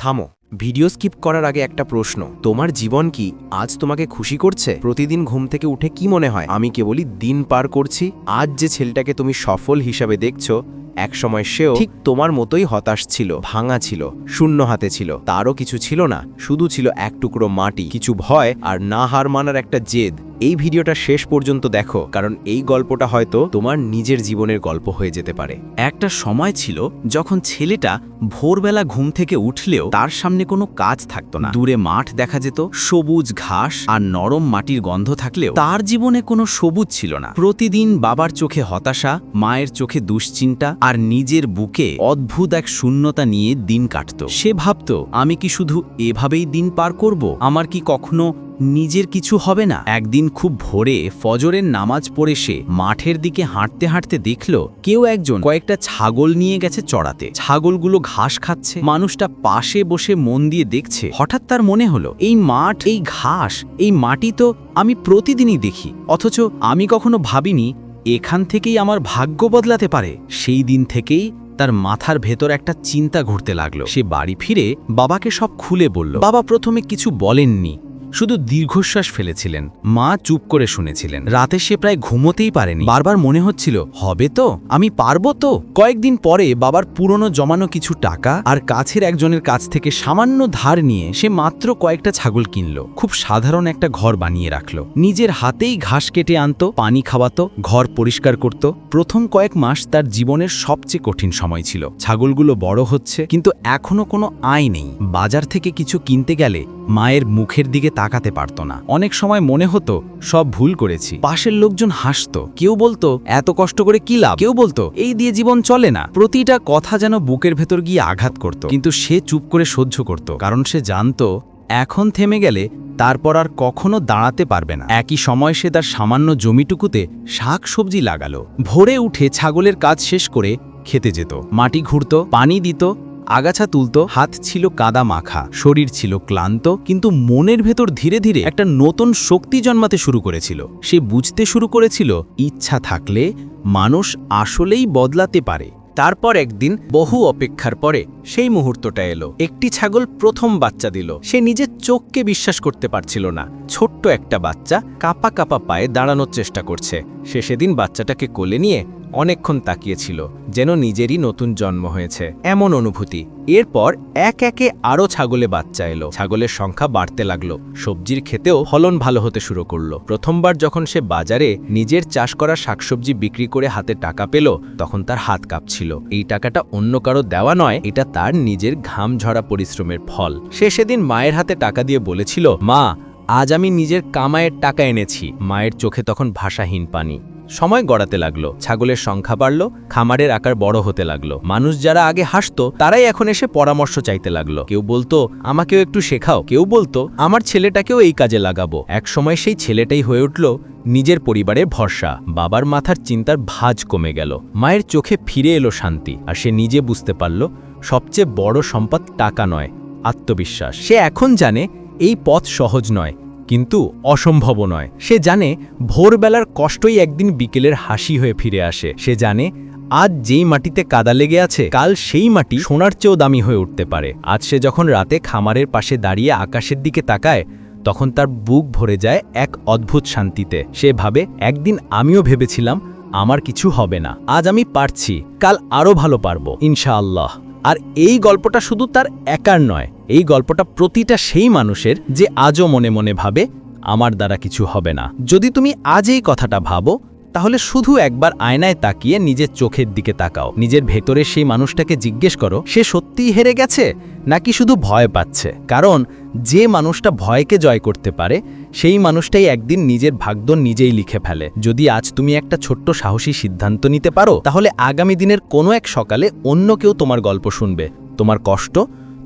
থামো। Video skip করার আগে একটা প্রশ্ন। তোমার জীবন কি আজ তোমাকে খুশি করছে? প্রতিদিন ঘুম থেকে উঠে কি মনে হয়? আমি কেবলই দিন পার করছি। আজ যে ছেলেটাকে তুমি সফল হিসাবে দেখছ, একসময় সেও ঠিক তোমার মতোই হতাশ ছিল, ভাঙা ছিল, শূন্য হাতে ছিল। তারও কিছু ছিল না। শুধু ছিল এক টুকরো মাটি, কিছু ভয় আর না হার মানার একটা জেদ। এই ভিডিওটা শেষ পর্যন্ত দেখো, কারণ এই গল্পটা হয়তো তোমার নিজের জীবনের গল্প হয়ে যেতে পারে। একটা সময় ছিল যখন ছেলেটা ভোরবেলা ঘুম থেকে উঠলেও তার সামনে কোনো কাজ থাকতো না। দূরে মাঠ দেখা যেত, সবুজ ঘাস আর নরম মাটির গন্ধ থাকলেও তার জীবনে কোনো সবুজ ছিল না। প্রতিদিন বাবার চোখে হতাশা, মায়ের চোখে দুশ্চিন্তা আর নিজের বুকে অদ্ভুত এক শূন্যতা নিয়ে দিন কাটত। সে ভাবত, আমি কি শুধু এভাবেই দিন পার করব? আমার কি কখনো নিজের কিছু হবে না। একদিন খুব ভোরে ফজরের নামাজ পড়ে সে মাঠের দিকে হাঁটতে হাঁটতে দেখল, কেউ একজন কয়েকটা ছাগল নিয়ে গেছে চড়াতে। ছাগলগুলো ঘাস খাচ্ছে। মানুষটা পাশে বসে মন দিয়ে দেখছে। হঠাৎ তার মনে হলো, এই মাঠ, এই ঘাস, এই মাটি তো আমি প্রতিদিনই দেখি। অথচ আমি কখনো ভাবিনি, এখান থেকেই আমার ভাগ্য বদলাতে পারে। সেই দিন থেকেই তার মাথার ভেতর একটা চিন্তা ঘুরতে লাগল। সে বাড়ি ফিরে বাবাকে সব খুলে বলল, বাবা প্রথমে কিছু বলেননি। শুধু দীর্ঘশ্বাস ফেলেছিলেন। মা চুপ করে শুনেছিলেন। রাতে সে প্রায় ঘুমোতেই পারেনি। বারবার মনে হচ্ছিল, হবে তো? আমি পারব তো? কয়েকদিন পরে বাবার পুরনো জমানো কিছু টাকা আর কাছের একজনের কাছ থেকে সামান্য ধার নিয়ে সে মাত্র কয়েকটা ছাগল কিনল। খুব সাধারণ একটা ঘর বানিয়ে রাখল। নিজের হাতেই ঘাস কেটে আনত, পানি খাওয়াতো, ঘর পরিষ্কার করত। প্রথম কয়েক মাস তার জীবনের সবচেয়ে কঠিন সময় ছিল। ছাগলগুলো বড় হচ্ছে, কিন্তু এখনও কোনো আয় নেই। বাজার থেকে কিছু কিনতে গেলে মায়ের মুখের দিকে তাকাতে পারত না। অনেক সময় মনে হতো, সব ভুল করেছি। পাশের লোকজন হাসত। কেউ বলতো, এত কষ্ট করে কি লাভ? কেউ বলতো, এই দিয়ে জীবন চলে না। প্রতিটা কথা যেন বুকের ভেতর গিয়ে আঘাত করত। কিন্তু সে চুপ করে সহ্য করত, কারণ সে জানতো, এখন থেমে গেলে তারপর আর কখনো দাঁড়াতে পারবে না। একই সময় সে তার সামান্য জমিটুকুতে শাক সবজি লাগালো। ভোরে উঠে ছাগলের কাজ শেষ করে খেতে যেত। মাটি ঘুরত, পানি দিত আগাছা তুলত, হাত ছিল কাদা মাখা, শরীর ছিল ক্লান্ত, কিন্তু মনের ভেতর ধীরে ধীরে একটা নতুন শক্তি জন্মাতে শুরু করেছিল। সে বুঝতে শুরু করেছিল, ইচ্ছা থাকলে মানুষ আসলেই বদলাতে পারে। তারপর একদিন, বহু অপেক্ষার পরে, সেই মুহূর্তটা এলো। একটি ছাগল প্রথম বাচ্চা দিল। সে নিজের চোখকে বিশ্বাস করতে পারছিল না। ছোট্ট একটা বাচ্চা কাপা কাপা পায়ে দাঁড়ানোর চেষ্টা করছে। সে সেদিন বাচ্চাটাকে কোলে নিয়ে অনেকক্ষণ তাকিয়েছিল যেন নিজেরই নতুন জন্ম হয়েছে। এমন অনুভূতি। এরপর এক একে আরও ছাগলে বাচ্চা এলো। ছাগলের সংখ্যা বাড়তে লাগল। সবজির খেতেও ফলন ভালো হতে শুরু করল। প্রথমবার যখন সে বাজারে নিজের চাষ করা শাকসবজি বিক্রি করে হাতে টাকা পেল, তখন তার হাত কাঁপছিল। এই টাকাটা অন্য কারও দেওয়া নয়, এটা তার নিজের ঘাম ঝরা পরিশ্রমের ফল। সে সেদিন মায়ের হাতে টাকা দিয়ে বলেছিল, মা, আজ আমি নিজের কামায়ের টাকা এনেছি। মায়ের চোখে তখন ভাষাহীন পানি। সময় গড়াতে লাগল, ছাগলের সংখ্যা বাড়ল, খামারের আকার বড় হতে লাগল। মানুষ যারা আগে হাসত, তারাই এখন এসে পরামর্শ চাইতে লাগল। কেউ বলতো, আমাকেও একটু শেখাও। কেউ বলতো, আমার ছেলেটাকেও এই কাজে লাগাবো। একসময় সেই ছেলেটাই হয়ে উঠল নিজের পরিবারের ভরসা। বাবার মাথার চিন্তার ভাজ কমে গেল। মায়ের চোখে ফিরে এলো শান্তি, আর সে নিজে বুঝতে পারল, সবচেয়ে বড় সম্পদ টাকা নয়, আত্মবিশ্বাস। সে এখন জানে, এই পথ সহজ নয় কিন্তু অসম্ভব নয়। সে জানে ভোরবেলার কষ্টই একদিন বিকেলের হাসি হয়ে ফিরে আসে। সে জানে আজ যেই মাটিতে কাদা লেগে আছে, কাল সেই মাটি সোনার চেয়েও দামি হয়ে উঠতে পারে। আজ সে যখন রাতে খামারের পাশে দাঁড়িয়ে আকাশের দিকে তাকায়, তখন তার বুক ভরে যায় এক অদ্ভুত শান্তিতে। সে ভাবে, একদিন আমিও ভেবেছিলাম আমার কিছু হবে না। আজ আমি পারছি। কাল আরও ভালো পারব। ইনশাআল্লাহ। আর এই গল্পটা শুধু তার একার নয়, এই গল্পটা প্রতিটা সেই মানুষের যে আজও মনে মনে ভাবে, আমার দ্বারা কিছু হবে না। যদি তুমি আজ এই কথাটা ভাবো তাহলে শুধু একবার আয়নায় তাকিয়ে নিজের চোখের দিকে তাকাও। নিজের ভেতরে সেই মানুষটাকে জিজ্ঞেস করো, সে সত্যিই হেরে গেছে? নাকি শুধু ভয় পাচ্ছে? কারণ যে মানুষটা ভয়কে জয় করতে পারে, সেই মানুষটাই একদিন নিজের ভাগ্য নিজেই লিখে ফেলে। যদি আজ তুমি একটা ছোট্ট সাহসী সিদ্ধান্ত নিতে পারো, তাহলে আগামী দিনের কোনো এক সকালে অন্য কেউ তোমার গল্প শুনবে। তোমার কষ্ট,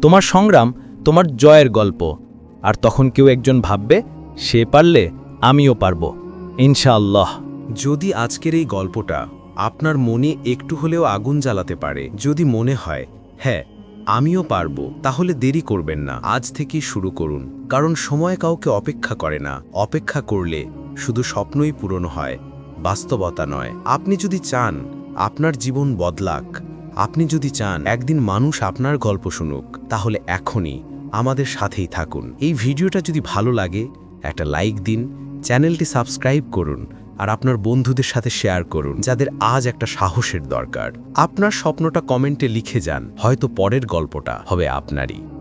তোমার সংগ্রাম, তোমার জয়ের গল্প। আর তখন কেউ একজন ভাববে, সে পারলে আমিও পারব। ইনশাআল্লাহ। যদি আজকের এই গল্পটা আপনার মনে একটু হলেও আগুন জ্বালাতে পারে, যদি মনে হয় হ্যাঁ আমিও পারব, তাহলে দেরি করবেন না, আজ থেকেই শুরু করুন। কারণ সময় কাউকে অপেক্ষা করে না, অপেক্ষা করলে শুধু স্বপ্নই পূরণ হয়, বাস্তবতা নয়। আপনি যদি চান আপনার জীবন বদলাক, আপনি যদি চান একদিন মানুষ আপনার গল্প শুনুক, তাহলে এখনই আমাদের সাথেই থাকুন। এই ভিডিওটা যদি ভালো লাগে, একটা লাইক দিন, চ্যানেলটি সাবস্ক্রাইব করুন আর আপনার বন্ধুদের সাথে শেয়ার করুন, যাদের আজ একটা সাহসের দরকার। আপনার স্বপ্নটা কমেন্টে লিখে যান, হয়তো পরের গল্পটা হবে আপনারই।